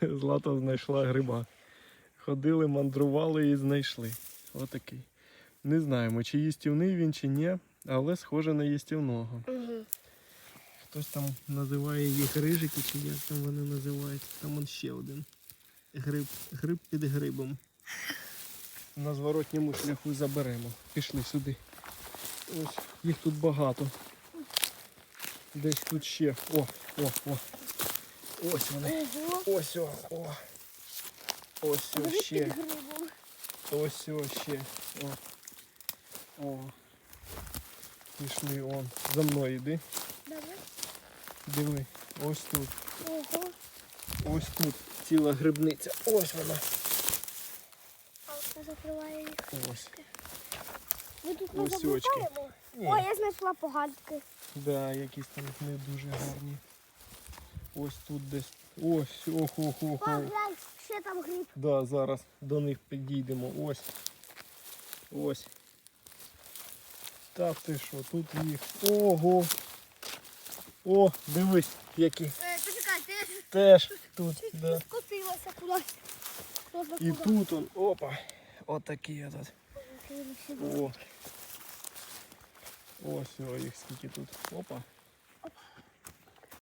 Злата знайшла гриба. Ходили, мандрували і знайшли. Отакий. Не знаємо, чи їстівний він, чи ні, але схоже на їстівного. Угу. Хтось там називає їх рижики, чи як там вони називаються. Там он ще один. Гриб, гриб під грибом. На зворотньому шляху заберемо. Пішли сюди. Ось їх тут багато. Десь тут ще. О, о, о. Ось вони. Ого. Ось о, о. Ось о, ще. Ось о, ще. О. О. Пішли он. За мною йди. Давай. Диви. Ось тут. Ого. Ось тут ціла грибниця. Ось вона. Палка закриває їх. Ось. Ми тут не Ось очки. заблукаємо. Ні. О, я знайшла погадки. Да, якісь там не дуже гарні. Ось тут десь. Ось, ох, ох, ох, ох. Поглянь, ще там гриб. Да, зараз до них підійдемо. Ось. Ось. Та ти що, тут їх. Ого. О, дивись, які. Е, почекай, ти Теж тут, да. скотилася кудись. І куди. тут он, опа. Отакі тут. О. Ось о, їх скільки тут. Опа.